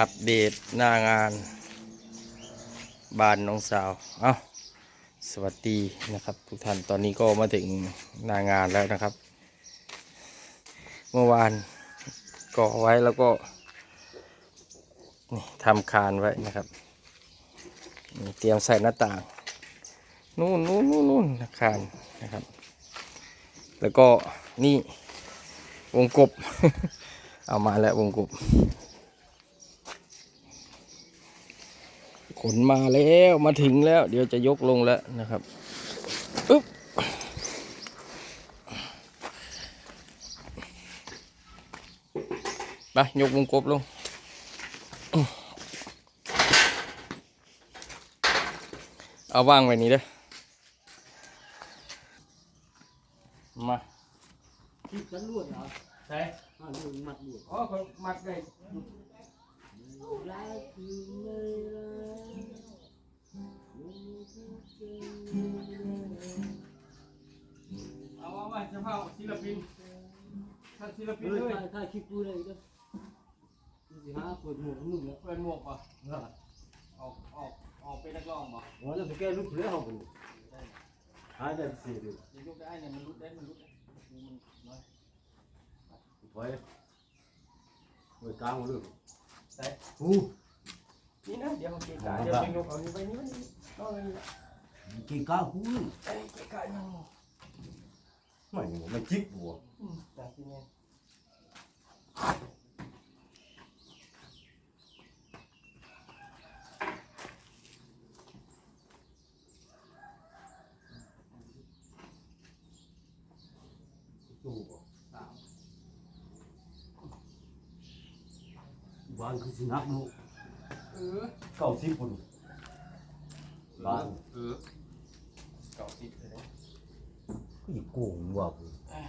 อัปเดตหน้างานบ้านน้องสาว เอ้า สวัสดีนะครับ ทุกท่าน ตอนนี้ก็มาถึงหน้างานแล้วนะครับ เมื่อวานก่อไว้แล้วก็นี่ทำคานไว้นะครับ เตรียมใส่หน้าต่าง นู่นนู่นนู่นนู่นคารนะครับ แล้วก็นี่วงกบ เอามาแล้ววงกบ ขนมาแล้วมาถึงแล้ว เดี๋ยวจะยกลงแล้วนะครับอึ๊บไปยกวงกบลงเอาว่างไว้นี้เด้อมาที่ฉันลวดเหรอใช่มัดลวดอ๋อเขามัดได้รักคือไม่รัก เอาว่าว่าจะเผาศิลปินท่านศิลปินเฮ้ยเลยถ่ายถ่ายคลิปกูเลยเด้อดูสิฮะเปิดหมวกมึงแล้วเปิดหมวกป่ะเออออกออกออกไปนักร้องป่ะวันนั้นไปแก้ลูกเสือเขาไปหายได้สิเดียวจะยกได้เนี่ยมันรุดได้มันรุดได้ดูมันน้อยไปไว้กลางเลยใส่อู้นี่นะเดี๋ยวเขาเกะกะเดี๋ยวจะยกเอานี่ไปนี่มันนี่ต้องเลย นี่กี่ก้าวกูไอ้เกะกะยังไม่ไก็อย่าโกงว่ากูเอ้ย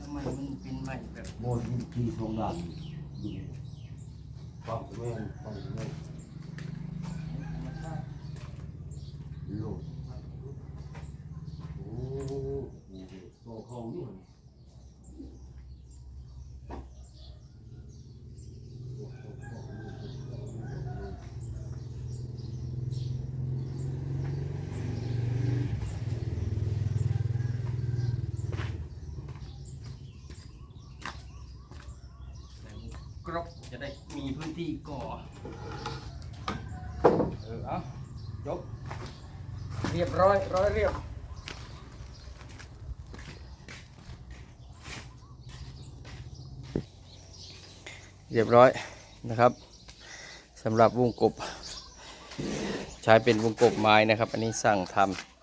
ทำไมมันเป็นใหม่แบบ โมดีกีสองด้านอยู่ฟังแม่นฟังแม่น ธรรมชาติ โลดโอ้โหตัวคองอยู่หั่น ก รบจะได้มีพื้นที่ก่อ เออเอายกเรียบร้อยร้อยเรียบเรียบร้อยนะครับสำหรับวงกบ ใช้เป็นวงกบไม้นะครับ อันนี้สั่งท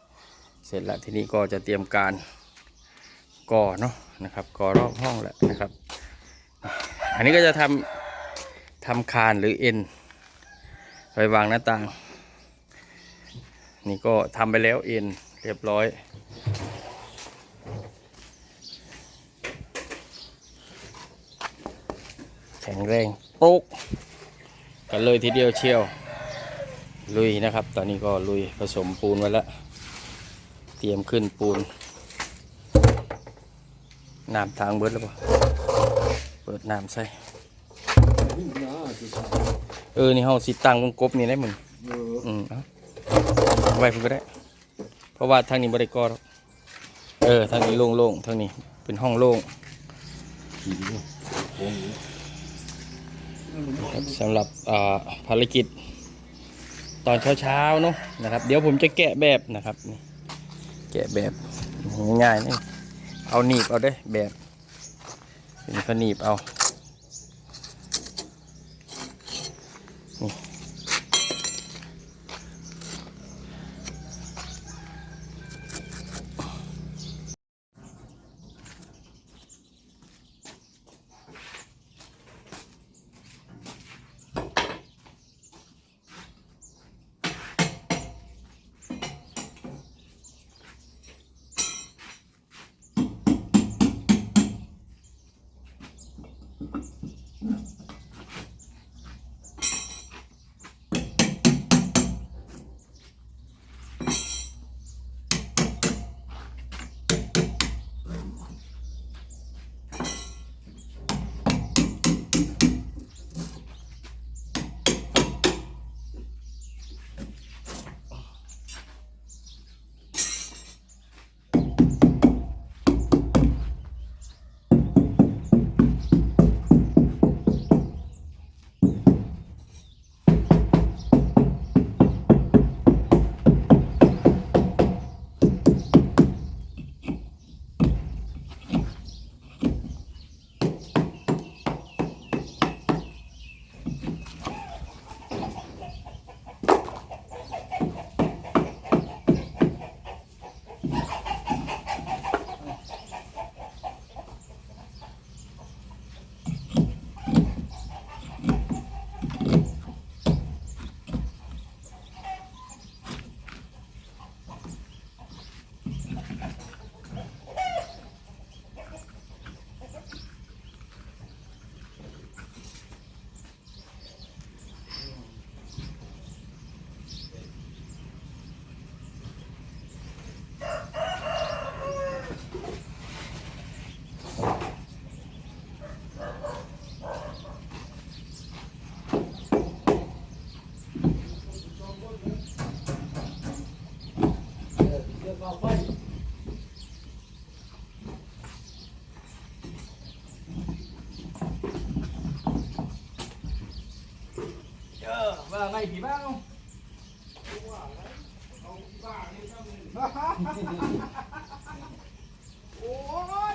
ำเสร็จแล้วทีนี้ก็จะเตรียมการก่อเนาะนะครับก่อรอบห้องแล้วนะครับ อันนี้ก็จะทำทำคานหรือเอ็นไว้วางหน้าต่าง นี่ก็ทำไปแล้วเอ็นเรียบร้อย แข็งแรงโป๊กกันเลยทีเดียวเชียว ลุยนะครับ ตอนนี้ก็ลุยผสมปูนไว้แล้ว เตรียมขึ้นปูนน้ำทางเบิดแล้วป่ะ ปิดน้ำใส่นี่นะที่ทเออ นี่เฮาสิตังวงกบนี่ได้มึงำเอออืมเอาไว้เพิ่นก็ได้ เพราะว่าทางนี้บ่ได้ก่อหรอกเออ ทางนี้โล่งๆทางนี้เป็นห้องโล่งขี่ดูโอ้โหครับสำหรับอ่าภารกิจตอนเช้าๆเนาะนะครับ เดี๋ยวผมจะแกะแบบนะครับนี่แกะแบบง่ายๆนี่เอาหนีบเอาได้อแบบ เป็นก็หนีบเอา ว่าไงผีบ้างโอ้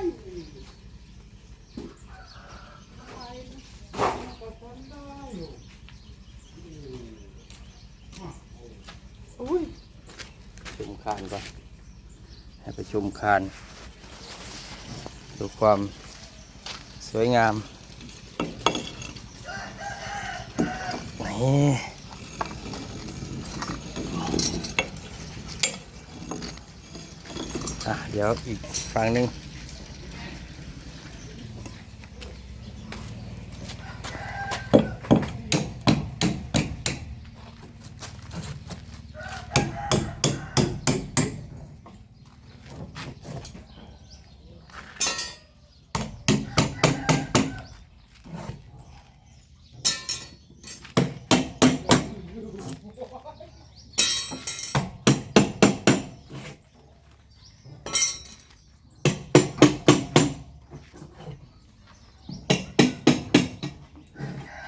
ยไปก็ทนได้อยู่อุ้ยชมคานก่อนให้ไปชมคานดูความสวยงาม อะเดี๋ยวอีกฝั่งหนึ่ง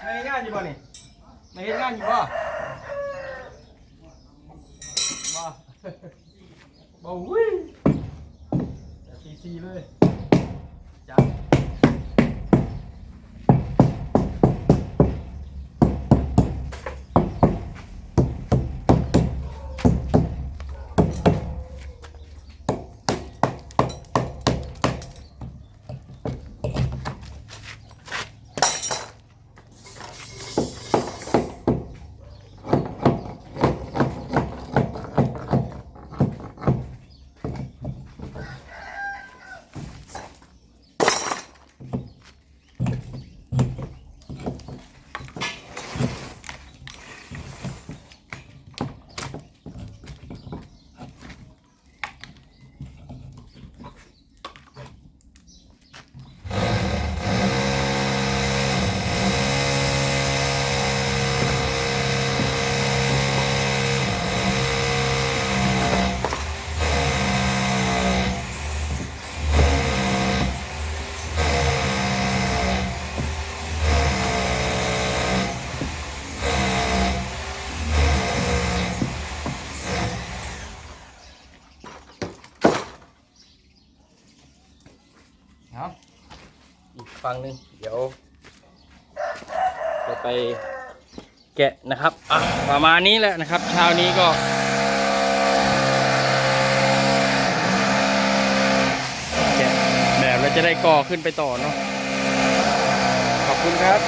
ไม่เห็นงานอยู่บ่นี่ไม่เห็นงานอยู่บ่บ่บ่อุ้ยแต่ตีซีเลยจับ ฝั่งหนึ่งเดี๋ยวจะไปแกะนะครับอะประมาณนี้แหละนะครับเช้านี้ก็แกะแบบแล้วจะได้ก่อขึ้นไปต่อเนาะขอบคุณครับ